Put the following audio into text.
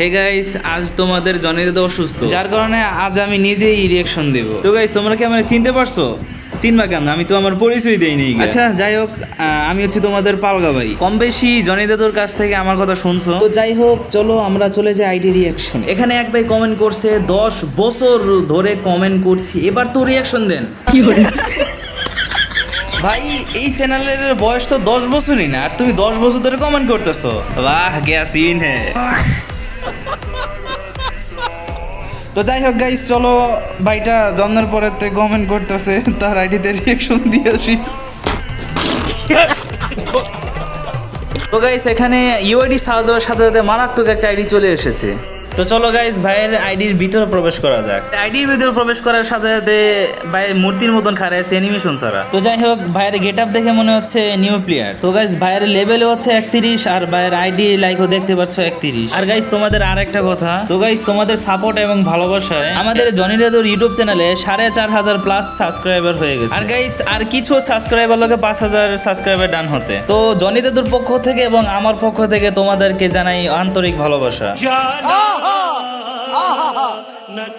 Hey guys আজ তোমাদের Johnny দাদা অসুস্থ। যার কারণে আজ আমি নিজেই রিয়াকশন দেব। তো গাইস তোমরা কি আমার চিনতে পারছ? চিনবা কেন? আমি তো আমার পরিচয় দেইনি আচ্ছা যাই হোক আমি হচ্ছি তোমাদের পালগা ভাই। কম বেশি জনি দাদুর কাছ থেকে আমার কথা শুনছো? তো যাই হোক চলো আমরা চলে যাই আইডি রিয়াকশন এখানে এক ভাই কমেন্ট করছে দশ বছর ধরে কমেন্ট করছি এবার তো রিয়াকশন দেন। কি ভাই এই চ্যানেলের বয়স তো দশ বছরই না আর তুমি দশ বছর ধরে কমেন্ট করতেছো। বাহ গেয়া সিন হে। তো যাই হোক গাইস চলো ভাইটা জন্মের পরে তে কমেন্ট করতেছে, তার আইডিতে রিয়াকশন দিয়ে আসি। তো গাইস এখানে ইউআইডি সাহায্যের সাথে সাথে মারাত্মক একটা আইডি চলে এসেছে। তো চলো গাইস ভাইয়ের আইডির ভিতরে প্রবেশ করা যাক। আইডির ভিতরে প্রবেশ করার সাথে সাথে ভাই মূর্তির মতন খারে আছে অ্যানিমেশন ছাড়া। তো যাই হোক ভাইয়ের গেট আপ দেখে মনে হচ্ছে নিউ প্লেয়ার তো গাইস ভাইয়ের লেভেলে হচ্ছে একত্রিশ আর ভাইয়ের আইডি লাইকও দেখতে পাচ্ছ একত্রিশ। আর গাইস তোমাদের আর একটা কথা। তো গাইস তোমাদের সাপোর্ট এবং ভালোবাসায় আমাদের জনি রেদুর ইউটিউব চ্যানেলে সাড়ে চার হাজার প্লাস সাবস্ক্রাইবার হয়ে গেছে। আর গাইস আর কিছু সাবস্ক্রাইবার লোকে পাঁচ হাজার সাবস্ক্রাইবার ডান হতে। তো জনি দাদুর পক্ষ থেকে এবং আমার পক্ষ থেকে তোমাদেরকে জানাই আন্তরিক ভালোবাসা। na